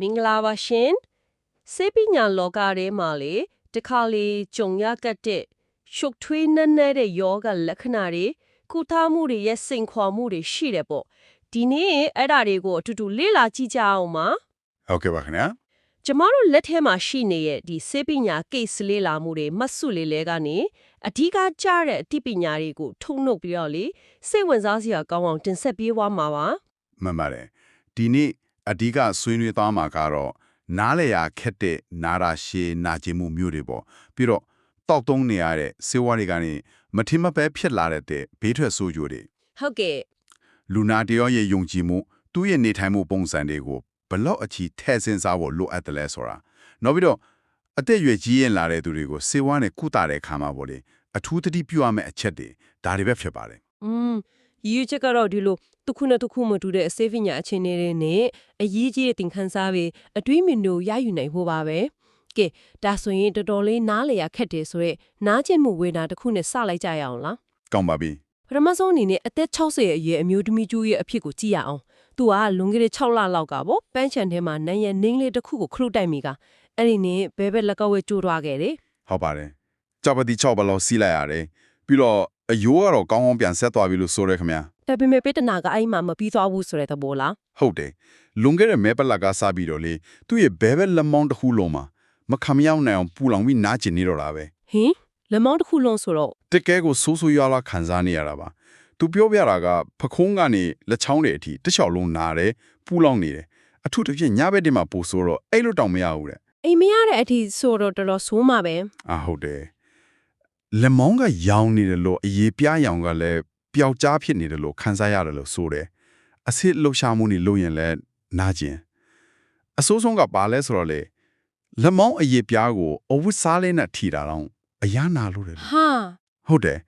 မင်္ဂလာပါရှင်စေပညာလောကထဲမှာလေတခါလေကြုံရကတ်တဲ့ရှုပ်ထွေးနက်နဲတဲ့ယောဂလက္ခဏာတွေကုသမှုတွေရဲ့စိန်ခေါ်မှုတွေရှိတယ်ပေါ့ဒီနေ့အဲ့ဒါတွေကိုအတူတူလေ့လာကြည့်ကြအောင်ပါဟုတ်ကဲ့ပါခင်ဗျာကျမတို့လက်ထဲမှာရှိနေတဲ့ဒီစေပညာ case လေးလာမှုတွေမှတ်စုလေးလဲကနေအဓိကကြားတဲ့အသိပညာတွေကိုထုံနှုတ်ပြီးတော့လေစိတ်ဝင်စားစရာကောင်းအောင်တင်ဆက်ပေးသွားမှာပါမှန်ပါတယ်ဒီနေ့ အဓိကဆွေးနွေးသွားမှာကတော့နားလေရခက်တဲ့နာရာရှည်နာကျင်မှုမျိုးတွေပေါ့ပြီးတော့တောက်တုံးနေရတဲ့စေဝါတွေကနေမထင်မပဲဖြစ်လာတဲ့ဘေးထွက်ဆိုးကျိုးတွေဟုတ်ကဲ့လူနာတယောရဲ့ယုံကြည်မှုသူ့ရဲ့နေထိုင်မှုပုံစံတွေကိုဘလောက်အချီထဲ့စင်စားဖို့လိုအပ်တယ်လဲဆိုတာနောက်ပြီးတော့အသက်အရွယ်ကြီးရင်လာတဲ့သူတွေကိုစေဝါနဲ့ကုသတဲ့ခါမှာပေါ့လေအထူးသတိပြုရမယ့်အချက်တွေဒါတွေပဲဖြစ်ပါတယ်อืม ရည်ရွယ်ချက်ကတော့ဒီလိုတစ်ခုနဲ့တစ်ခုမတူတဲ့အစေပညာအခြေအနေတွေနဲ့အရေးကြီးတဲ့သင်ခန်းစာတွေအတွေးမြင်တို့ရယူနိုင်ဖို့ပါပဲကဲဒါဆိုရင်တော်တော်လေးနားလေရခက်တယ်ဆိုတော့နားကျင်မှုဝေဒနာတစ်ခုနဲ့စလိုက်ကြရအောင်လားကောင်းပါပြီပထမဆုံးအနေနဲ့အသက်60အရွယ်အမျိုးသမီးကျူးရဲ့အဖြစ်ကိုကြည့်ရအောင်သူကလွန်ခဲ့တဲ့6လလောက်ကပေါ့ပန်းချန်ထဲမှာနန်းရဲ့နင်းလေးတစ်ခုကိုခလုတ်တိုက်မိကအဲ့ဒီနေ့ဘဲဘက်လက်ကဝဲကျိုးသွားခဲ့တယ်ဟုတ်ပါတယ်ကြောက်ပတိ6ဘလောက်စီးလိုက်ရတယ်ပြီးတော့ အယိုးကတော့ကောင်းကောင်းပြန်ဆက်သွားပြီလို့ဆိုရဲခင်ဗျာဒါပေမဲ့ပေတနာကအဲ့မှာမပြီးသွားဘူးဆိုတဲ့သဘောလားဟုတ်တယ်လွန်ခဲ့တဲ့မဲပလက်ကစပြီးတော့လေသူ့ရဲ့ဘဲဘက်လက်မောင်းတစ်ခုလုံးမှာမခမရောက်နိုင်အောင်ပူလောင်ပြီးနားကျင်နေတော့တာပဲဟင်လက်မောင်းတစ်ခုလုံးဆိုတော့တကယ်ကိုဆိုးဆိုးရွားရွားခံစားနေရတာပါသူပြောပြတာကဖခုံးကနေလက်ချောင်းတွေအထိတစ်လျှောက်လုံးနာတယ်ပူလောင်နေတယ်အထူးသဖြင့်ညဘက်တည်းမှာပူဆိုးတော့အဲ့လိုတောင်မရဘူးတဲ့အိမ်မရတဲ့အထိဆိုတော့တော်တော်ဆိုးမှာပဲအာဟုတ်တယ် လက်မောင်းကရောင်နေတယ်လို့အရေးပြားရောင်ကလည်းပျောက်ကြားဖြစ်နေတယ်လို့ခံစားရတယ်လို့ဆိုတယ်အစစ်လှုပ်ရှားမှုနေလို့ရင်လည်းနာကျင်အဆိုးဆုံးကပါလဲဆိုတော့လေလက်မောင်းအရေးပြားကိုအဝတ်စားလေးနဲ့ထီတာတော့အရနာလို့တယ်ဟာဟုတ်တယ်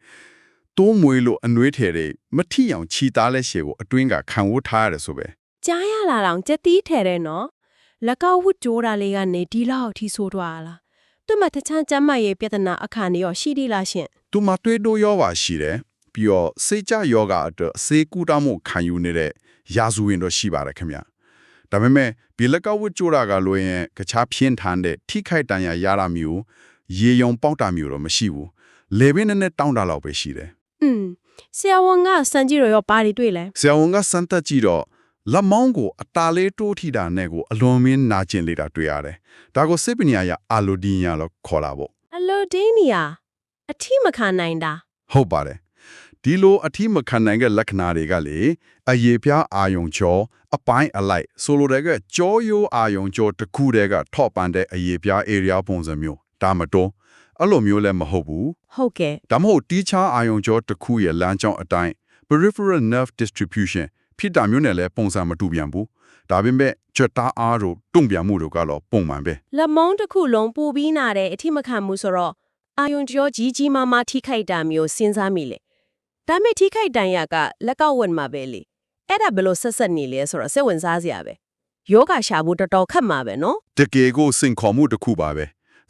တိုးမွေးလို့အနှွေးထည်တွေမထီအောင်ခြီသားလက်ရှည်ကိုအတွင်းကခံဝတ်ထားရတယ်ဆိုပဲကြားရလာတော့ကြက်တီးထဲတယ်နော်လက်ကောက်ဝတ်ကြိုးတာလေးကနေဒီလောက်အထိဆိုးသွားလား သူ့မှာတချမ်းကျမ်းမရဲ့ပြဿနာအခါနေရောရှိသေးလားရှင်သူမတွေးတိုးရောပါရှိတယ်ပြီးတော့စိတ်ကြယောဂအတွက်စေကူတာမှုခံယူနေတဲ့ရာဇဝင်တော့ရှိပါတယ်ခင်ဗျဒါပေမဲ့ဘီလက်ကဝတ်ကြိုးတာကလို့ရင်ကခြားဖြင်းထန်တဲ့ထိခိုက်တန်ရာရတာမျိုးရေယုံပေါက်တာမျိုးတော့မရှိဘူးလေဘင်းနဲ့တောင်းတာလောက်ပဲရှိတယ်อืมဆရာဝန်ကစံကြည့်တော့ရောပါရီတွေ့လဲဆရာဝန်ကစမ်းသပ်ကြည့်တော့ လက်မောင်းကိုအတားလေးတိုးထိတာနဲ့ကိုအလွန်မင်းနာကျင်လေးတာတွေ့ရတယ်ဒါကိုစိတ်ပညာရအာလိုဒီညာလို့ခေါ်တာပေါ့အလိုဒင်းနီယာအထိမခံနိုင်တာဟုတ်ပါတယ်ဒီလိုအထီးမခံနိုင်တဲ့လက္ခဏာတွေကလေအရေပြားအာယုံကြောအပိုင်းအလိုက်ဆိုလိုတဲ့ကကြောရိုးအာယုံကြောတစ်ခုတည်းကထော့ပန်တဲ့အရေပြား area ပုံစံမျိုးဒါမတော်အဲ့လိုမျိုးလည်းမဟုတ်ဘူးဟုတ်ကဲ့ဒါမဟုတ်တီးခြားအာယုံကြောတစ်ခုရဲ့လမ်းကြောင်းအတိုင်း peripheral nerve distribution ဖြစ်တာမျိုးနဲ့လည်းပုံစံမတူပြန်ဘူးဒါပေမဲ့ကြွတာအားတို့တုံ့ပြန်မှုတို့ကတော့ပုံမှန်ပဲလက်မုံတစ်ခုလုံးပူပြီးနာတဲ့အထိမခံမှုဆိုတော့အာယုံကြောကြီးကြီးမားမားထိခိုက်တာမျိုးစဉ်းစားမိလေဒါပေမဲ့ထိခိုက်တန်ရကလက်ကောက်ဝတ်မှာပဲလေအဲ့ဒါဘယ်လိုဆက်ဆက်နေလဲဆိုတော့စိတ်ဝင်စားစရာပဲယောဂရှာဖို့တော်တော်ခက်မှာပဲနော်တကယ်ကိုစိန်ခေါ်မှုတစ်ခုပါပဲ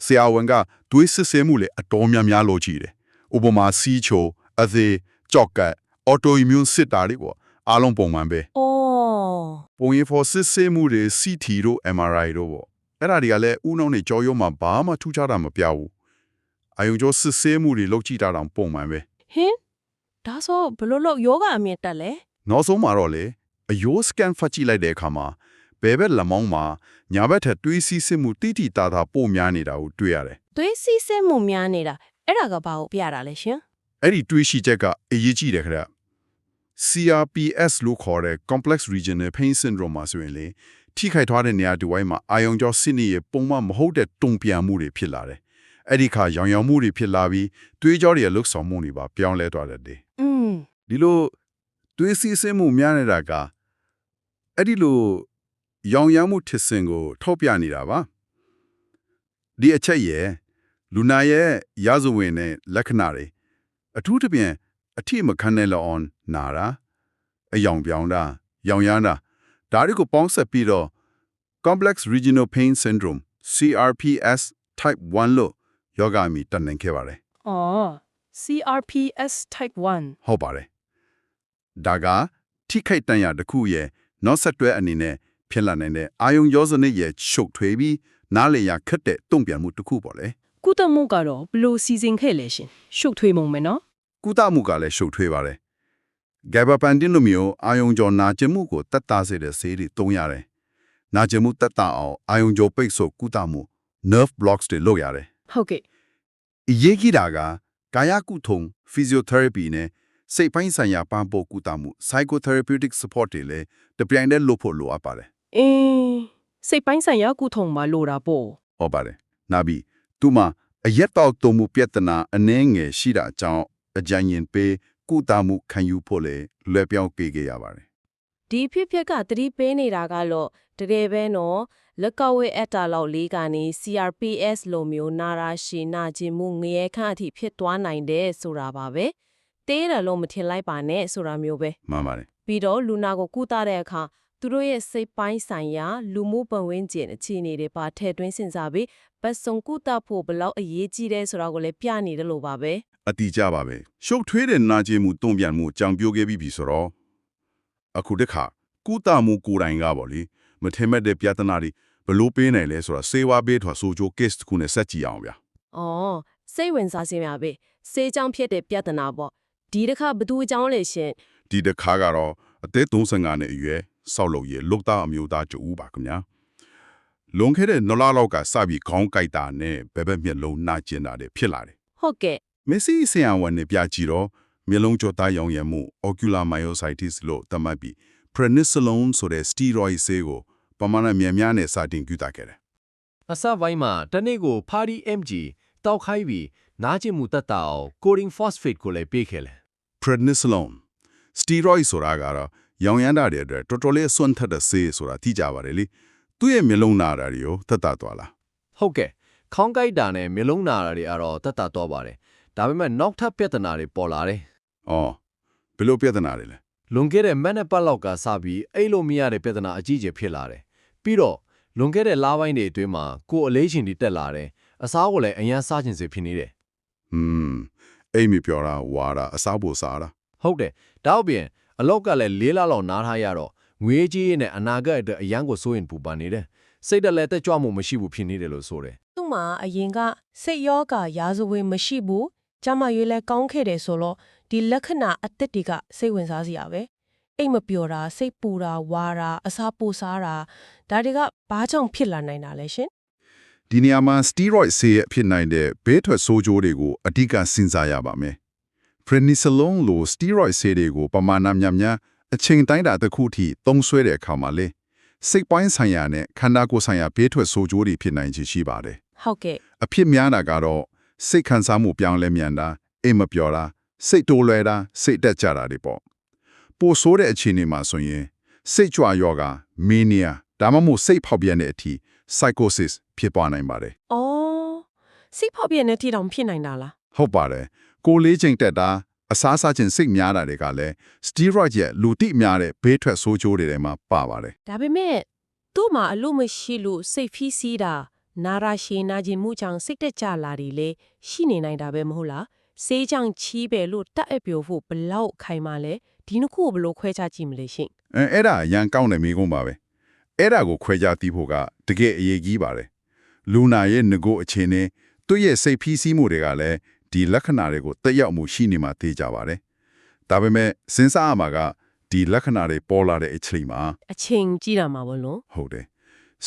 ဆရာဝန်ကတွေးစစ်ဆေးမှုလေအတော်များများလုပ်ကြည့်တယ်ဥပမာစီးချိုအသေးကြောက်ကတ်အော်တိုအီမြွန်းစစ်တာတွေပေါ့ အားလုံးပုံမှန်ပဲအော်ပုံရင် for စစ်ဆေးမှုတွေ CT တို့ MRI တို့ပေါ့အဲ့ဒါတွေကလည်းဥနှောင်းနဲ့ကြောရုံးမှာဘာမှထူးခြားတာမပြဘူးအယုံကျော်စစ်ဆေးမှုတွေလုပ်ကြည့်တာတောင်ပုံမှန်ပဲဟင်ဒါဆိုဘယ်လိုလုပ်ယောဂအမြင်တက်လဲနောက်ဆုံးမှာတော့လေအယိုး scan ဖတ်ကြည့်လိုက်တဲ့အခါမှာဘယ်ဘက်လက်မောင်းမှာညာဘက်ထက်တွေးစီးစစ်မှုတိတိတသားပိုများနေတာကိုတွေ့ရတယ်သွေးစီးဆင်းမှုများနေတာအဲ့ဒါကဘာကိုပြတာလဲရှင်အဲ့ဒီတွေးရှိချက်ကအရေးကြီးတယ်ခရက် CRPS လို့ခေါ်တဲ့ Complex Regional Pain Syndrome မှာဆိုရင်လေထိခိုက်ထားတဲ့နေရာတစ်ဝိုင်းမှာအာယုံကြောစစ်နေရပုံမှန်မဟုတ်တဲ့တုံပြန်မှုတွေဖြစ်လာတယ်။အဲ့ဒီခါရောင်ရောင်မှုတွေဖြစ်လာပြီးတွေးကြောတွေရဲ့လှုပ်ဆောင်မှုတွေပါပြောင်းလဲသွားတယ်တဲ့อืม။ဒီလိုတွေးစီစင်းမှုများနေတာကအဲ့ဒီလိုရောင်ရမ်းမှုထစ်စင်ကို ထောက်ပြနေတာပါ။ဒီအချက်ရဲ့လူနာရဲ့ရာဇဝင်နဲ့လက္ခဏာတွေအထူးသဖြင့် အထိမခံနိုင်လောက်အောင်နာတာအယောင်ပြောင်းတာရောင်ရမ်းတာဒါတွေကိုပေါင်းဆက်ပြီးတော့ complex regional pain syndrome CRPS type 1လို့ယောဂအမီတတ်နိုင်ခဲ့ပါတယ်အော် CRPS type 1ဟုတ်ပါတယ်ဒါကထိခိုက်တန်ရာတစ်ခုရဲ့နောက်ဆက်တွဲအနေနဲ့ဖြစ်လာနိုင်တဲ့အာယုံရောစနစ်ရဲ့ရှုပ်ထွေးပြီးနားလည်ရခက်တဲ့တုံ့ပြန်မှုတစ်ခုပေါ့လေကုသမှုကတော့ဘယ်လိုစီစဉ်ခဲ့လဲရှင်ရှုပ်ထွေးမှုမယ်နော် ကုသမှုကလည်းရှုပ်ထွေးပါတယ်ဂါဘပန်တင်လိုမျိုးအာယုံကြောနာကျင်မှုကိုတက်တာစေတဲ့ဆေးတွေသုံးရတယ်နာကျင်မှုတက်တာအောင်အာယုံကြောပိတ်ဆို့ကုသမှု nerve blocks တွေလုပ်ရတယ်ဟုတ်ကဲ့အရေးကြီးတာကကာယကုထုံ physiotherapy နဲ့စိတ်ပိုင်းဆိုင်ရာပံ့ပိုးကုသမှု psychotherapeutic support တွေလည်းတပြိုင်တည်းလုပ်ဖို့လိုအပ်ပါတယ်အင်းစိတ်ပိုင်းဆိုင်ရာကုထုံမှာလိုတာပေါ့ဟုတ်ပါတယ်။နောက်ပြီးသူမအရက်တောက်တုံမှုပြဿနာအနှဲငယ်ရှိတာကြောင့် အကြံဉာဏ်ပေးကုသမှုခံယူဖို့လေလွယ်ပြောင်းပေးခဲ့ရပါတယ်ဒီဖြစ်ဖြစ်ကသတိပေးနေတာကတော့တကယ်ပဲနော်လက်ကဝဲအက်တာလောက်လေးကနေ CRPS လိုမျိုးနာရာရှည်နာကျင်မှုငရဲခန့်အထိဖြစ်သွားနိုင်တယ်ဆိုတာပါပဲတေးတယ်လို့မထင်လိုက်ပါနဲ့ဆိုတာမျိုးပဲ။မှန်ပါတယ်ပြီးတော့လူနာကိုကုသတဲ့အခါ သူတို့ရဲ့စိတ်ပိုင်းဆိုင်ရာ လူမှုပတ်ဝန်းကျင်အခြေအနေတွေပါထည့်သွင်းစဉ်းစားပြီးပတ်စုံကုသဖို့ဘယ်လောက်အရေးကြီးတယ်ဆိုတာကိုလည်းပြနေတယ်လို့ပါပဲ။အတိအကျပါပဲ။ရှုပ်ထွေးတဲ့နာကျင်မှုတုံ့ပြန်မှုအကြောင်းပြောခဲ့ပြီးပြီဆိုတော့အခုတခါကုသမှုကိုယ်တိုင်ကပေါ့လေမထင်မဲ့တဲ့ပြဿနာတွေဘလို့ပေးနိုင်လဲဆိုတာစေဝါပေးထွာဆိုကြို case တစ်ခုနဲ့ဆက်ကြည့်အောင်ဗျာ။အော်စိတ်ဝင်စားစရာပဲစေးကြောင်းဖြစ်တဲ့ပြဿနာပေါ့ဒီတစ်ခါဘသူအကြောင်းလဲရှင်။ဒီတစ်ခါကတော့အသက်35နှစ်အရွယ် ဆောက်လုပ်ရေးလုတ်သားအမျိုးသားကျဦးပါခင်ဗျာ။လွန်ခဲ့တဲ့နလလောက်ကစပြီးခေါင်းကိုက်တာနဲ့ဘယ်ဘက်မျက်လုံးနာကျင်တာတွေဖြစ်လာတယ်ဟုတ်ကဲ့။မက်ဆီဆင်ယဝန်နဲ့ပြကြည့်တော့မျက်လုံးကြောသားရောင်ရည်မှု ocular myositis လို့သတ်မှတ်ပြီး prednisolone ဆိုတဲ့ steroid ဆေးကိုပမာဏမြန်များနဲ့စတင်ကူတာခဲ့တယ်အစပိုင်းမှာတနေ့ကို Party MG တောက်ခိုင်းပြီးနားကျင်မှုတက်တာအောင် coding phosphate ကိုလည်းပေးခဲ့တယ်။ prednisolone steroid ဆိုတာကတော့ ရောင်ရမ်းတာတွေအတွက်တော်တော်လေးအစွမ်းထက်တဲ့ဆေးဆိုတာသိကြပါတယ်လေ။သူ့ရဲ့မျက်လုံးနာတာတွေကိုသက်သာသွားလားဟုတ်ကဲ့ခေါင်းကိုက်တာနဲ့မျိုးလုံးနာတာတွေအတော့တက်တာတော့ပါတယ်ဒါပေမဲ့နောက်ထပ်ပြဿနာတွေပေါ်လာတယ်။အော်ဘယ်လိုပြဿနာတွေလဲလွန်ခဲ့တဲ့မက်နက်ပတ်လောက်ကစပြီးအဲ့လိုမရတဲ့ပြဿနာအကြီးအကျယ်ဖြစ်လာတယ်ပြီးတော့လွန်ခဲ့တဲ့လပိုင်းတွေအတွင်းမှာကိုယ်အလေးချိန်တွေတက်လာတယ်အစားကိုလည်းအရန်စားခြင်းစေဖြစ်နေတယ်။ဟွန်းအိမ်မပြောတာဝါတာအစားပိုစားတာဟုတ်တယ်ဒါ့အပြင် အလောက်ကလည်းလေးလလောက်နားထားရတော့ငွေကြီးရင်းနဲ့အနာဂတ်အတွက်အရန်ကိုစိုးရင်ပူပန်နေတယ်စိတ်တက်လည်းတက်ကြွမှုမရှိဘူးဖြစ်နေတယ်လို့ဆိုတယ်သူ့မှာအရင်ကစိတ်ယောဂရာဇဝင်မရှိဘူးကျမရွေးလဲကောင်းခဲ့တယ်ဆိုတော့ဒီလက္ခဏာအသစ်တွေကစိတ်ဝင်စားစရာပဲအိတ်မပျော်တာစိတ်ပူတာဝါတာအစာပိုစားတာဒါတွေကဘာကြောင့်ဖြစ်လာနိုင်တာလဲရှင်။ဒီနေရာမှာ steroid ဆေးရဲ့ဖြစ်နိုင်တဲ့ဘေးထွက်ဆိုးကျိုးတွေကိုအဓိကစဉ်းစားရပါမယ်။ prednisolone လို steroid ဆေးတွေကိုပမာဏများများအချိန်တိုင်းတာတစ်ခုထိသုံးစွဲတဲ့အခါမှာလေစိတ်ပိုင်းဆိုင်ရာနဲ့ခန္ဓာကိုယ်ဆိုင်ရာဘေးထွက်ဆိုးကျိုးတွေဖြစ်နိုင်ခြေရှိပါတယ်။ဟုတ်ကဲ့အဖြစ်များတာကတော့စိတ်ခံစားမှုပြောင်းလဲမြန်တာအိမ်မပြောတာစိတ်တိုးလွယ်တာစိတ်တက်ကြတာတွေပေါ့ပိုဆိုးတဲ့အခြေအနေမှာဆိုရင်စိတ်ကြွယောဂ mania ဒါမှမဟုတ်စိတ်ဖောက်ပြန်တဲ့အထိ psychosis ဖြစ်သွားနိုင်ပါတယ်အော်စိတ်ဖောက်ပြန်တဲ့ထီတောင်ဖြစ်နိုင်တာလားဟုတ်ပါတယ် ကိုယ်လေးချိန်တက်တာအစားစားခြင်းစိတ်များတာတွေကလည်း steroid ရဲ့လူတိများတဲ့ဘေးထွက်ဆိုးကျိုးတွေထဲမှာပါပါတယ်ဒါပေမဲ့သူ့မှာအလို့မရှိလို့စိတ်ဖိစီးတာနာရာရှည်နာခြင်းမှုကြောင့်စိတ်တက်ကြလာတယ်လေရှိနေနိုင်တာပဲမဟုတ်လားဆေးကြောင့်ချီးပဲလို့တတ်အပ်ပြို့ဖို့ဘလောက်ခိုင်မာလဲဒီနှစ်ခုကိုဘယ်လိုခွဲခြားကြည့်မလဲရှင်အဲအဲ့ဒါရန်ကောင်းတဲ့မိကုန်းပါပဲအဲ့ဒါကိုခွဲခြားသိဖို့ကတကယ်အရေးကြီးပါတယ်လူနာရဲ့ငကိုအခြေအနေသူ့ရဲ့စိတ်ဖိစီးမှုတွေကလည်း ဒီလက္ခဏာတွေကိုတက်ရောက်မှုရှိနေမှသိကြပါတယ်ဒါပေမဲ့စဉ်းစားရမှာကဒီလက္ခဏာတွေပေါ်လာတဲ့အချိန်မှာအချိန်ကြည့်တာမှာဘလို့ဟုတ်တယ်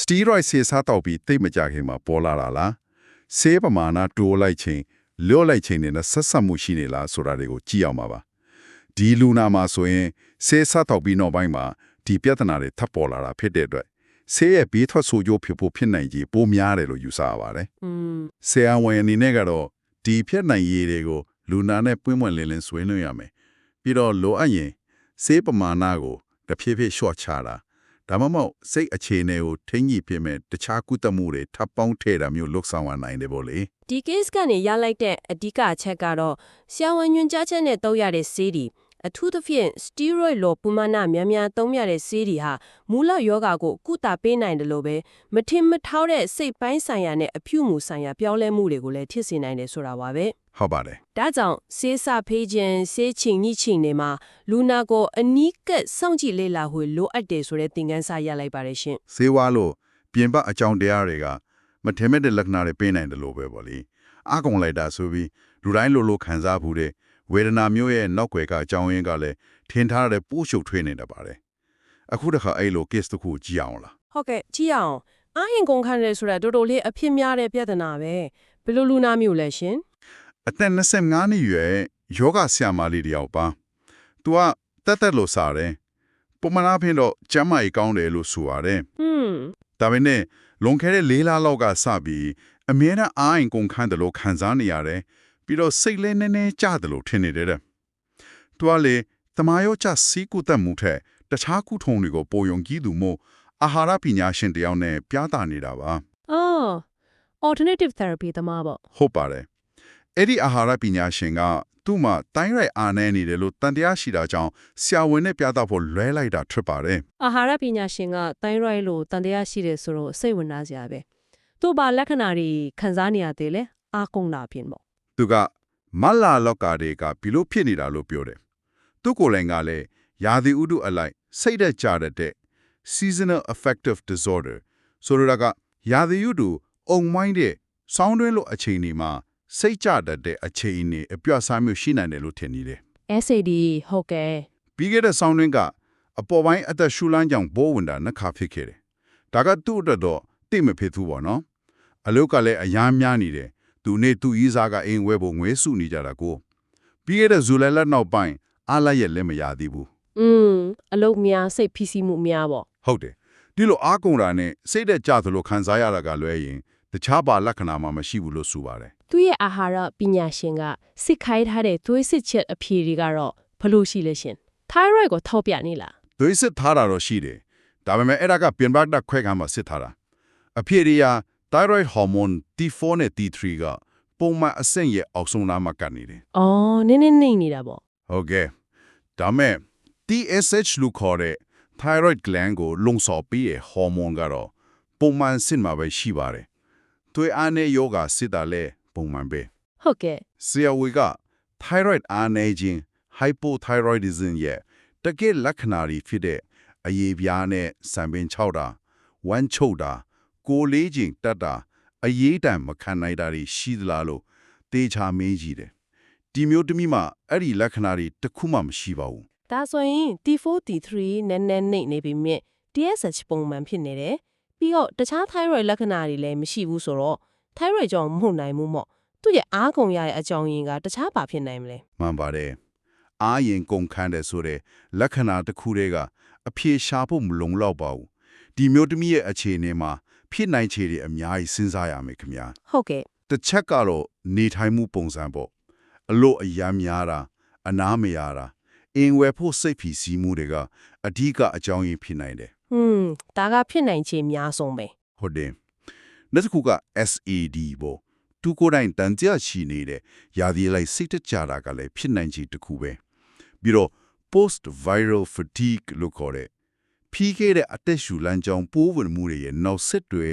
steroid ဆေးစားတော့ပြီးတိတ်မကြခင်မှာပေါ်လာတာလားဆေးပမာဏတိုးလိုက်ချိန်လျော့လိုက်ချိန်နဲ့ဆက်ဆက်မှုရှိနေလားဆိုတာတွေကိုကြည့်အောင်ပါပါဒီလူနာမှာဆိုရင်ဆေးစားတော့ပြီးနောက်ပိုင်းမှာဒီပြဿနာတွေထပ်ပေါ်လာတာဖြစ်တဲ့အတွက်ဆေးရဲ့ဘေးထွက်ဆိုးကျိုးဖြစ်ဖို့ဖြစ်နိုင်ကြီးပိုများတယ်လို့ယူဆရပါတယ်อืมဆရာဝန်အနေနဲ့ကတော့ ဒီဖြစ်နိုင်ရည်တွေကိုလူနာနဲ့ပွင့်ပွင့်လင်းလင်းဆွေးနွေးရမယ်ပြီးတော့လိုအပ်ရင်ဆေးပမာဏကိုတစ်ဖြည်းဖြည်းလျှော့ချတာဒါမှမဟုတ်စိတ်အခြေအနေကိုထိန်းညှိပြမဲ့တခြားကုသမှုတွေထပ်ပေါင်းထည့်တာမျိုးလုပ်ဆောင်ရနိုင်တယ်ပေါ့လေဒီ case ကနေရလိုက်တဲ့အဓိကအချက်ကတော့ဆရာဝန်ညွှန်ကြားချက်နဲ့တုံးရတဲ့ဆေးတွေ အထူးသဖြင့် steroid လိုပူမနာများများသုံးရတဲ့ဆေးတွေဟာမူလယောဂါကိုကုသပေးနိုင်တယ်လို့ပဲမထင်မထောက်တဲ့စိတ်ပိုင်းဆိုင်ရာနဲ့အဖြူမှုဆိုင်ရာပြောင်းလဲမှုတွေကိုလည်းဖြစ်စေနိုင်တယ်ဆိုတာပါပဲဟုတ်ပါတယ်ဒါကြောင့်ဆေးစာဖေးခြင်းဆေးချင်းညှိချင်းတွေမှာလူနာကိုအနီးကပ်စောင့်ကြည့်လေ့လာဖို့လိုအပ်တယ်ဆိုတဲ့သင်ခန်းစာရလိုက်ပါတယ်ရှင်ဆေးဝါးလို့ပြင်ပအကြောင်းတရားတွေကမထင်မဲ့တဲ့လက္ခဏာတွေပေးနိုင်တယ်လို့ပဲပေါ့လေအားကုန်လိုက်တာဆိုပြီးလူတိုင်းလိုလိုခံစားမှုတွေ ဝေဒနာမျိုးရဲ့နောက်ွယ်ကအကြောင်းရင်းကလည်းထင်ထားတဲ့ပိုးရှုပ်ထွေးနေတာပါတယ်အခုတစ်ခါအဲ့လို case တစ်ခုကြည့်အောင်လားဟုတ်ကဲ့ကြည့်ရအောင်အာရင်ကုန်ခံတယ်ဆိုတာတော်တော်လေးအဖြစ်များတဲ့ပြဿနာပဲဘယ်လိုလူနာမျိုးလဲရှင်အသက်25နှစ်ရွယ်ယောဂဆရာမလေးတယောက်ပါ။ तू ကတက်တက်လို့စားတယ်။ပုံမှန်အားဖြင့်တော့ကျမ်းမာရေးကောင်းတယ်လို့ဆိုရတယ်ဟွန်း။ဒါပေမဲ့လွန်ခဲ့တဲ့၄လလောက်ကစပြီးအမြဲတမ်းအားရင်ကုန်ခန်းတယ်လို့ခံစားနေရတယ်။ ပြီးတော့စိတ်လည်းနည်းနည်းကျတယ်လို့ထင်နေတယ်တဲ့။ तू ကလေသမာယောချစီးကုသက်မှုထက်တခြားကုထုံတွေကိုပိုယုံကြည်သူမို့အာဟာရပညာရှင်တယောက်နဲ့ပြသနေတာပါ။အော် alternative therapy တမပေါ့ဟုတ်ပါတယ်အဲ့ဒီအာဟာရပညာရှင်ကသူ့မှာတိုင်းရိုက်အာနေနေတယ်လို့တန်တရားရှိတာကြောင့်ဆရာဝန်နဲ့ပြသဖို့လွဲလိုက်တာဖြစ်ပါတယ်အာဟာရပညာရှင်ကတိုင်းရိုက်လို့တန်တရားရှိတယ်ဆိုတော့စိတ်ဝင်စားစရာပဲသူ့ဘာလက္ခဏာတွေခံစားနေရသေးလဲအာကုန်တာပြင်ပေါ့ သူကမလာလောက်ကတွေကဘီလို့ဖြစ်နေတာလို့ပြောတယ်သူကိုယ်လည်းကလည်းယာဒီဥဒုအလိုက်စိတ်သက်ကြတဲ့ seasonal affective disorder ဆိုလိုတာကယာဒီဥဒုအုံမိုင်းတဲ့ဆောင်းတွင်းလို့အချိန်ဒီမှာစိတ်ကြတတ်တဲ့အချိန်နေအပြော့စားမျိုးရှိနိုင်တယ်လို့ထင်နေတယ် SAD ဟုတ်ကဲ့ပြီးခဲ့တဲ့ဆောင်းတွင်းကအပေါ်ပိုင်းအသက်ရှူလန်းကြောင်ဘိုးဝင်တာနှစ်ခါဖြစ်ခဲ့တယ်။ဒါကသူ့အတွက်တော့တိတ်မဖြစ်ဘူးပေါ့နော်။အလုတ်ကလည်းအများများနေတယ်။ သူနဲ့သူ့ဤစားကအိမ်ဝဲဖို့ငွေစုနေကြတာကိုပြီးခဲ့တဲ့ဇူလိုင်လနောက်ပိုင်းအားလိုက်ရက်လည်းမရသေးဘူးอืมအလုတ်များစိတ်ဖိစီးမှုများပေါ့။ဟုတ်တယ်။ဒီလိုအားကုန်တာနဲ့စိတ်သက်ကြသလိုခံစားရတာကလွဲရင်တခြားပါလက္ခဏာမှမရှိဘူးလို့ဆိုပါတယ်သူ့ရဲ့အာဟာရပညာရှင်ကစစ်ခိုင်းထားတဲ့သွေးစစ်ချက်အဖြေတွေကတော့ဘလို့ရှိလဲရှင် thyroid ကိုထောက်ပြနေလား။သွေးစစ်ထားတာတော့ရှိတယ်။ဒါပေမဲ့အဲ့ဒါကပြင်ပကခွဲခံမှစစ်ထားတာ။အဖြစ်အရ thyroid hormone T4 နဲ့ T3 ကပုံမှန်အဆင့်ရဲ့အောက်ဆုံးနားမှာကပ်နေတယ်။အော်နင်းနင်းနေနေတာပေါ့ဟုတ်ကဲ့ဒါမဲ့ TSH လို့ခေါ်တဲ့ thyroid gland ကိုလုံဆော်ပြီးရဲ့ hormone ကတော့ပုံမှန်စစ်မှာပဲရှိပါတယ်။သွေးအားနဲ့ယောဂစစ်တာလဲပုံမှန်ပဲ။ဟုတ်ကဲ့။ဆရာဝေက thyroid အားနေခြင်း hypothyroidism ရဲ့တကယ်လက္ခဏာတွေဖြစ်တဲ့အရေးပြားနဲ့ဆံပင်၆တာဝမ်းချုပ်တာ ကိုယ်လေးခြင်းတက်တာအရေးတံမခံနိုင်တာတွေရှိသလားလို့တေချာမင်းကြီးတယ်။ဒီမျိုးသမီးမှာအဲ့ဒီလက္ခဏာတွေတစ်ခုမှမရှိပါဘူး။ဒါဆိုရင် T4 T3 နည်းနည်းနှိမ့်နေပြီမြင့် TSH ပုံမှန်ဖြစ်နေတယ်။ပြီးတော့တခြား thyroid လက္ခဏာတွေလည်းမရှိဘူးဆိုတော့ thyroid ကြောင့်မဟုတ်နိုင်ဘူးမို့သူ့ရဲ့အားကုန်ရတဲ့အကြောင်းရင်းကတခြားဘာဖြစ်နိုင်မလဲမှန်ပါတယ်။အာရင်ကုန်ခန်းတယ်ဆိုတဲ့လက္ခဏာတစ်ခုတည်းကအဖြေရှာဖို့မလုံလောက်ပါဘူး။ဒီမျိုးသမီးရဲ့အခြေအနေမှာ ဖြစ်နိုင်ခြေတွေအများကြီးစဉ်းစားရမယ်ခင်ဗျာ။ဟုတ်ကဲ့။တစ်ချက်ကတော့နေထိုင်မှုပုံစံပေါ့။အလို့အယမ်းများတာအနားမရတာအင်ဝယ်ဖို့စိတ်ဖြီစီးမှုတွေကအဓိကအကြောင်းရင်းဖြစ်နိုင်တယ်။ဟွန်းဒါကဖြစ်နိုင်ခြေများဆုံးပဲ။ဟုတ်တယ်။နောက်တစ်ခုက SAD ပေါ့။သူကိုယ်တိုင်တန်ကြရှိနေတဲ့ရာသီလိုက်စိတ်တကြတာကလည်းဖြစ်နိုင်ခြေတစ်ခုပဲ။ပြီးတော့ post viral fatigue လို့ခေါ်တဲ့ ဖြီးခဲ့တဲ့အသက်ရှူလမ်းကြောင်းပိုးဝင်မှုတွေရဲ့နောက်ဆက်တွဲ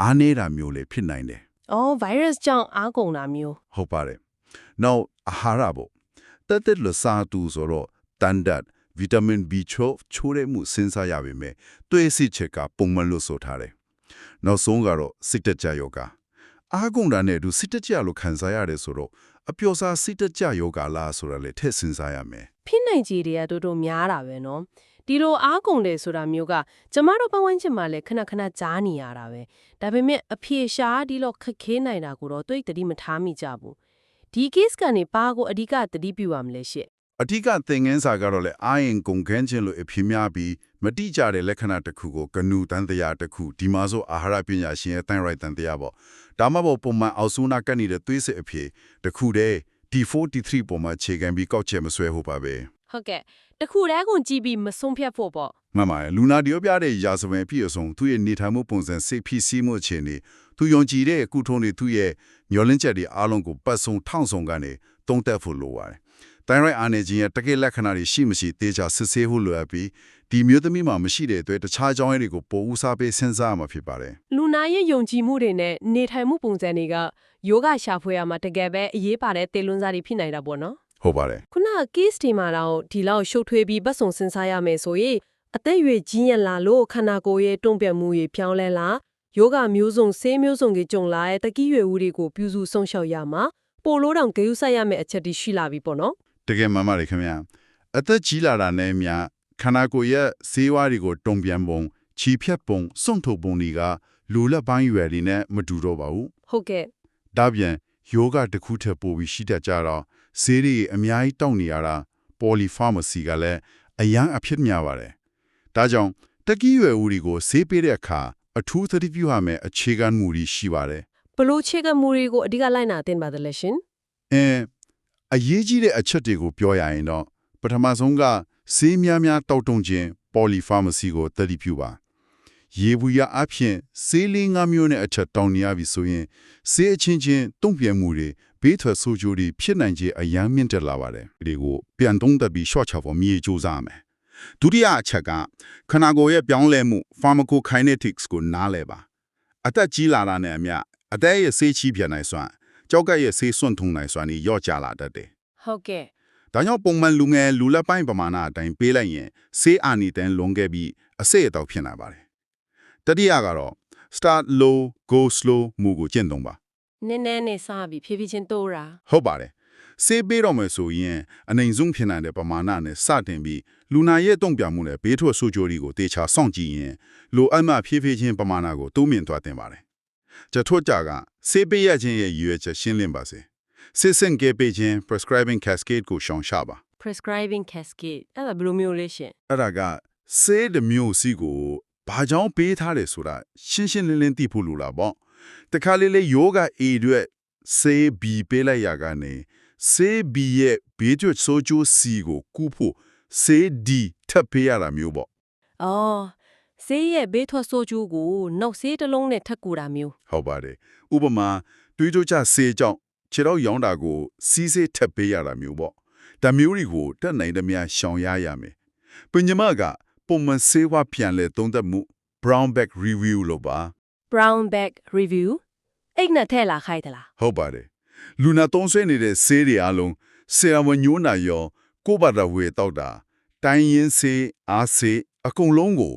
အားနေတာမျိုးလည်းဖြစ်နိုင်တယ်။အော် virus ကြောင့်အားကုန်တာမျိုးဟုတ်ပါတယ်။ Now အာဟာရပေါ့တက်တက်လစားတူဆိုတော့တန်ဒတ်ဗီတာမင် B12 ချိုးတဲ့မှုစဉ်းစားရပါမယ်။သွေးစစ်ချက်ကပုံမှန်လို့ဆိုထားတယ်။နောက်ဆုံးကတော့စိတ်တကြယောဂအားကုန်တာနဲ့အတူစိတ်တကြလို့ခံစားရတယ်ဆိုတော့အပျော်စားစိတ်တကြယောဂလားဆိုတာလည်းထည့်စဉ်းစားရမယ်။ဖြစ်နိုင်ခြေတွေကတော်တော်များတာပဲနော်။ ဒီလိုအားကုန်တယ်ဆိုတာမျိုးကကျမတို့ပတ်ဝန်းကျင်မှာလည်းခဏခဏကြားနေရတာပဲ။ဒါပေမဲ့အဖြေရှာဒီလိုခက်ခဲနိုင်တာကိုတော့တွေ့တတိမထားမိကြဘူး။ဒီ case ကနေပါကိုအဓိကတတိပြုရမလဲရှင့်အဓိကသင်ငန်းစာကတော့လေအာရင်ကုန်ခန်းခြင်းလို့အဖြစ်များပြီးမတိကြတဲ့လက္ခဏာတစ်ခုကိုကနူတန်တရားတစ်ခုဒီမှာဆိုအာဟာရပညာရှင်ရဲ့တန်ရိုက်တန်တရားပေါ့ဒါမှမဟုတ်ပုံမှန်အောက်ဆူနာကတ်နေတဲ့သွေးစစ်အဖြစ်တစ်ခုတည်း T4 T3 ပုံမှာခြေခံပြီးကောက်ချက်မဆွဲဟုတ်ပါပဲ။ဟုတ်ကဲ့။ တခုတည်းကုန်ကြည့်ပြီးမဆုံးဖြတ်ဖို့ပေါ့မှန်ပါတယ်လူနာဒီယောပြတဲ့ရာဇဝင်အဖြစ်အဆုံးသူ့ရဲ့နေထိုင်မှုပုံစံစိတ်ဖြစ်စီမှုအခြေအနေသူယုံကြည်တဲ့ကုထုံးတွေသူ့ရဲ့မျောလင့်ချက်တွေအားလုံးကိုပတ်စုံထောင့်ဆောင်ကနေတုံးတက်ဖို့လိုပါတယ်။တိုင်းရိုက်အာနေခြင်းရဲ့တကယ်လက္ခဏာတွေရှိမရှိသေချာစစ်ဆေးဖို့လိုအပ်ပြီးဒီဒီမျိုးသမီးမှာမရှိတဲ့အတွက်တခြားအကြောင်းအရာတွေကိုပိုဦးစားပေးစဉ်းစားရမှာဖြစ်ပါတယ်လူနာရဲ့ယုံကြည်မှုတွေနဲ့နေထိုင်မှုပုံစံတွေကယောဂရှာဖွေရမှာတကယ်ပဲအရေးပါတဲ့တေလွန်းစားတွေဖြစ်နိုင်တာပေါ့နော် ဟုတ်ပါတယ်ခုန case ဒီမှာတော့ဒီလောက်ရှုပ်ထွေးပြီးပတ်စုံစဉ်းစားရမယ်ဆိုရင်အသက်အရွယ်ကြီးရင်လာလို့ခန္ဓာကိုယ်ရဲ့တုံ့ပြန်မှုတွေပြောင်းလဲလာယောဂမျိုးစုံဆေးမျိုးစုံကြီးကြုံလာတဲ့တကိရွယ်ဦးတွေကိုပြုစုဆုံးရှောက်ရမှာပိုလို့တောင်ဂရုစိုက်ရမယ့်အချက်တွေရှိလာပြီပေါ့နော်တကယ်မှန်ပါတယ်ခင်ဗျာအသက်ကြီးလာတာနဲ့အမျှခန္ဓာကိုယ်ရဲ့ဈေးဝါးတွေကိုတုံ့ပြန်ပုံခြီဖြတ်ပုံစွန့်ထုတ်ပုံတွေကလူလက်ပိုင်းရွယ်တွေနဲ့မတူတော့ပါဘူးဟုတ်ကဲ့ဒါပြန် ယောဂတစ်ခုထပ်ပို့ပြီးရှိတတ်ကြတော့ဈေးတွေအများကြီးတောက်နေရတာ polypharmacy ကလည်းအရန်အဖြစ်များပါတယ်ဒါကြောင့်တက္ကီရွယ်ဦးတွေကိုဈေးပေးတဲ့အခါအထူးသတိပြုရမယ့်အခြေခံမူတွေရှိပါတယ်ဘလို့ချေကမှုတွေကိုအဓိကလိုက်နာတင်ပါတယ်လေရှင်အဲအရေးကြီးတဲ့အချက်တွေကိုပြောရရင်တော့ပထမဆုံးကဈေးများများတောက်တုံခြင်း polypharmacy ကိုသတိပြုပါ ရေဘူးရအဖြစ်ဈေးလေးငါးမျိုးနဲ့အချက်တောင်းနေရပြီဆိုရင်ဈေးအချင်းချင်းတုံ့ပြန်မှုတွေဘေးထွက်ဆိုးကျိုးတွေဖြစ်နိုင်ခြေအယမ်းမြင့်တက်လာပါတယ်ဒီကိုပြန်တုံးတက်ပြီး short ချဖို့မြေကြိုးစားမယ်ဒုတိယအချက်ကခန္ဓာကိုယ်ရဲ့ပြောင်းလဲမှု pharmacokinetics ကိုနားလည်ပါအသက်ကြီးလာတာနဲ့အမျှအသက်ရဲ့ဆေးချီးပြန်နိုင်စွမ်းကြောက်ကရဲ့ဆေးစွန့်ထုံနိုင်စွမ်းတွေရော့ကျလာတတ်တယ်ဟုတ်ကဲ့ဒါကြောင့်ပုံမှန်လူငယ်လူလက်ပိုင်းပမာဏအတိုင်းပေးလိုက်ရင်ဆေးအာနီတန်လွန်ခဲ့ပြီးအစိတ်အတော့ဖြစ်နိုင်ပါတယ် တတိယကတော့ start low go slow မူကိုကျင့်သုံးပါနည်းနည်းနဲ့စပြီးဖြည်းဖြည်းချင်းတိုးတာဟုတ်ပါတယ်ဆေးပေးတော့မယ်ဆိုရင်အနိုင်ဆုံးဖြစ်နိုင်တဲ့ပမာဏနဲ့စတင်ပြီးလူနာရဲ့တုံ့ပြန်မှုနဲ့ဘေးထွက်ဆိုးကျိုးတွေကိုတေချာစောင့်ကြည့်ရင်လိုအပ်မှဖြည်းဖြည်းချင်းပမာဏကိုတိုးမြင့်သွားတင်ပါတယ်ကျထို့ကြကဆေးပေးရခြင်းရဲ့ရည်ရွယ်ချက်ရှင်းလင်းပါစေစစ်စင်ကေပေးခြင်း prescribing cascade ကိုရှောင်ရှားပါ prescribing cascade အဲ့ဒါဘယ်လိုမျိုးလဲရှင်အဲ့ဒါကဆေးတစ်မျိုးစီကို ဘာကြောင့်ပေးထားတယ်ဆိုတာရှင်းရှင်းလင်းလင်းသိဖို့လိုလာပေါ့တခါလေလေယောဂ A အတွက်ဆေး B ပေးလိုက်ရကနေဆေး B ရဲ့ဘေးကျွတ်ဆိုးကျိုး C ကိုကူးဖို့ဆေး D ထပ်ပေးရတာမျိုးပေါ့အော်ဆေးရဲ့ဘေးထွက်ဆိုးကျိုးကိုနှုတ်ဆေးတစ်လုံးနဲ့ထပ်ကူတာမျိုးဟုတ်ပါတယ်ဥပမာတွေးကြချဆေးကြောင့်ခြေတော့ရောင်းတာကိုစီးဆေးထပ်ပေးရတာမျိုးပေါ့ဒါမျိုးတွေကိုတက်နိုင်တဲ့များရှောင်ရရမယ်ပညာမက ပုံမှန်ဆေးဝါးပြန်လဲသုံးသပ်မှု brown bag review လို့ပါ brown bag review အိတ်နဲ့ထဲလာခိုက်သလားဟုတ်ပါတယ်လူနာသုံးဆွဲနေတဲ့ဆေးတွေအလုံးဆရာဝန်ညိုးနာရောကိုယ့်ဘာသာဝေတောက်တာတိုင်းရင်းဆေးအားဆေးအကုန်လုံးကို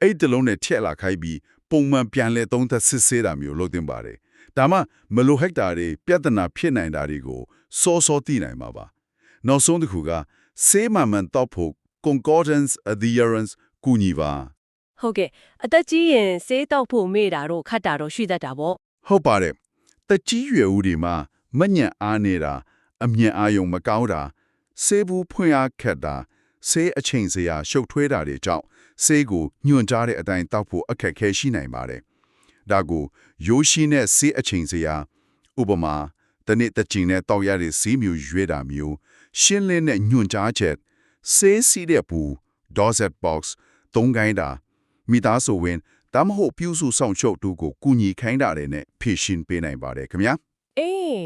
အဲ့တလုံးနဲ့ထည့်လာခိုင်းပြီးပုံမှန်ပြန်လဲသုံးသက်စစ်ဆေးတာမျိုးလုပ်တင်ပါတယ်ဒါမှမလိုဟက်တာတွေပြဿနာဖြစ်နိုင်တာတွေကိုစောစောသိနိုင်မှာပါနောက်ဆုံးတစ်ခုကဆေးမှန်မှန်တောက်ဖို့ concordance adherence ကူညီပါဟုတ်ကဲ့အသက်ကြီးရင်ဆေးတောက်ဖို့မေ့တာတော့ခတ်တာတော့ရှိတတ်တာပေါ့ဟုတ်ပါတယ်တက်ကြီးရွယ်ဦးဒီမှာမညံ့အားနေတာအမြင်အာယုံမကောင်းတာဆေးဘူးဖွင့်အားခက်တာဆေးအချိန်စရာရှုပ်ထွေးတာတွေကြောင့်ဆေးကိုညွှန်ကြားတဲ့အတိုင်းတောက်ဖို့အခက်အခဲရှိနိုင်ပါတယ်ဒါကိုရိုးရှင်းတဲ့ဆေးအချိန်စရာဥပမာတနေ့တစ်ချိန်နဲ့တောက်ရတဲ့ဆေးမျိုးရွေးတာမျိုးရှင်းလင်းတဲ့ညွှန်ကြားချက် ဆေးစီးတဲ့ဘူး dosette box သုံးခိုင်းတာမိသားစုဝင်ဒါမှမဟုတ်ပြုစုဆောင်ချုပ်တူကိုကူညီခိုင်းတာတွေနဲ့ဖြည့်ရှင်းပေးနိုင်ပါတယ်ခင်ဗျာအေး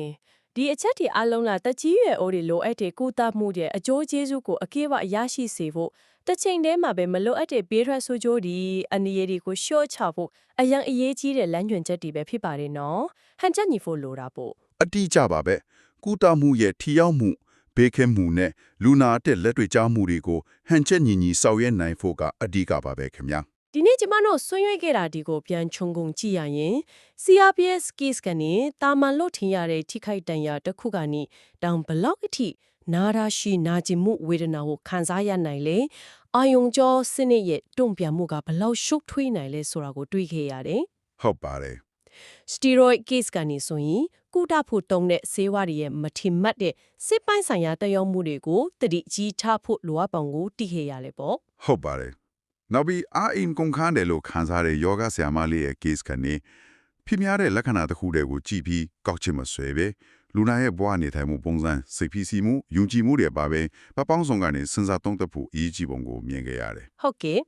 ဒီအချက်တွေအလုံးလာတက်ကြီးရွယ်အိုးတွေလိုအပ်တဲ့ကုသမှုတွေအကျိုးကျေးဇူးကိုအပြည့်အဝရရှိစေဖို့တစ်ချိန်တည်းမှာပဲမလိုအပ်တဲ့ဘေးထွက်ဆိုးကျိုးဒီအနေရည်တွေကိုရှော့ချဖို့အရင်အရေးကြီးတဲ့လမ်းညွှန်ချက်တွေပဲဖြစ်ပါတယ်နော်ဟန်ချက်ညီဖို့လိုတာပေါ့အတိအကျပါပဲကုသမှုရဲ့ထီရောက်မှု ဘေးခဲမှုနဲ့လူနာတဲ့လက်တွေ့ကြားမှုတွေကိုဟန်ချက်ညီညီဆောင်ရွက်နိုင်ဖို့ကအဓိကပါပဲခင်ဗျာဒီနေ့ကျမတို့ဆွေးနွေးခဲ့တာဒီကိုပြန်ခြုံငုံကြည့်ရရင် CRPS case ကနေတာမန်လို့ထင်ရတဲ့ထိခိုက်တန်ရာတစ်ခုကနေတောင်ဘလောက်အထိနာရာရှိနာကျင်မှုဝေဒနာကိုခံစားရနိုင်လေအာယုံကြောစနစ်ရဲ့တုံ့ပြန်မှုကဘလောက်ရှုပ်ထွေးနိုင်လဲဆိုတာကိုတွေးခဲ့ရတယ်ဟုတ်ပါတယ် steroid case ကနေဆိုရင်ကုတဖို့တုံးတဲ့ဆေးဝါးတွေရဲ့မထင်မှတ်တဲ့စစ်ပိုင်းဆိုင်ရာတက်ရောက်မှုတွေကိုတတိကြီးထားဖို့လိုအပ်ပုံကိုသိခဲ့ရလေပေါ့ဟုတ်ပါတယ်နောက်ပြီးအာအင်ကုန်ခန်းတယ်လို့ခံစားတဲ့ယောဂဆရာမလေးရဲ့ case ကနေဖြစ်များတဲ့လက္ခဏာတစ်ခုတည်းကိုကြည့်ပြီးကောက်ချင်မဆွဲပဲလူနာရဲ့ဘဝနေထိုင်မှုပုံစံစိတ်ဖိစီးမှုယုံကြည်မှုတွေပါပဲပပောင်းဆောင်ကနေစဉ်းစားသုံးသပ်ဖို့အရေးကြီးပုံကိုမြင်ခဲ့ရတယ်ဟုတ်ကဲ့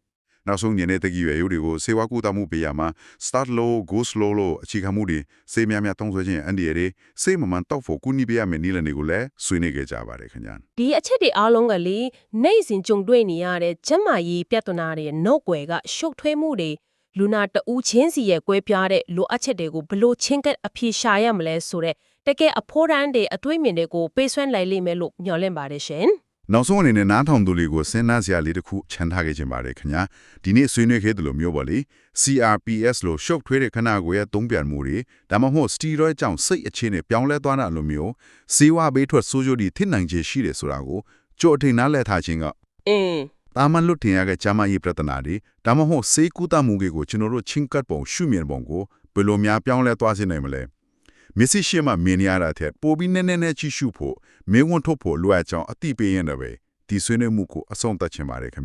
နောက်ဆုံးညနေတကြီးရွယ်ရိုးတွေကိုစေဝါကူတာမှုပေးရမှာ start low go slow လို့အခြေခံမှုတွေစေများများသုံးဆွဲခြင်းအန်ဒီရယ်စေမမှန်တော့ဖို့ကုညီပေးရမယ်နည်းလမ်းတွေကိုလည်းဆွေးနွေးခဲ့ကြပါတယ်ခင်ဗျာဒီအချက်တွေအားလုံးကလေနိုင်စဉ်ကြုံတွေ့နေရတဲ့ကျန်းမာရေးပြဿနာတွေရဲ့နောက်ွယ်ကရှုပ်ထွေးမှုတွေလူနာတဦးချင်းစီရဲ့ကွဲပြားတဲ့လိုအပ်ချက်တွေကိုဘယ်လို့ချင်းကပ်အဖြေရှာရမလဲဆိုတဲ့တကယ်အဖို့ရန်တွေအတွေးမြင်တွေကိုပေးဆွမ်းလိုက်လိမ့်မယ်လို့မျှော်လင့်ပါတယ်ရှင် နောက်ဆုံးအနေနဲ့နားထောင်သူတွေကိုစဉ်းစားစရာလေးတစ်ခုခြံထားခဲ့ခြင်းပါတယ်ခင်ဗျာဒီနေ့ဆွေးနွေးခဲ့သလိုမျိုးပါလေ CRPS လို့ရှုပ်ထွေးတဲ့ခနာကိုရဲ့သုံးပြန်မှုတွေဒါမှမဟုတ် steroid ကြောင့်စိတ်အခြေအနေပြောင်းလဲသွားတာလိုမျိုးစေဝါဘေးထွက်ဆိုးကျိုးတွေထိနိုင်ခြေရှိတယ်ဆိုတာကိုကြိုအထင်နားလည်ထားခြင်းကအင်းတာမန်လွတ်တင်ရတဲ့ဂျာမန်ရေးပြဿနာတွေဒါမှမဟုတ်စေကူတာမှုတွေကိုကျွန်တော်တို့ချင်းကပ်ပုံရှုမြင်ပုံကိုဘယ်လိုများပြောင်းလဲသွားစေနိုင်မလဲ မစ္စရှိမမင်းရတာတဲ့ပိုပြီးနည်းနည်းနဲ့ချီရှုဖို့မင်းဝန်ထုတ်ဖို့လိုအပ်ကြောင်းအတိပေးရင်လည်းပဲဒီဆွေးနွေးမှုကိုအဆုံးသတ်ချင်ပါတယ်ခင်ဗျ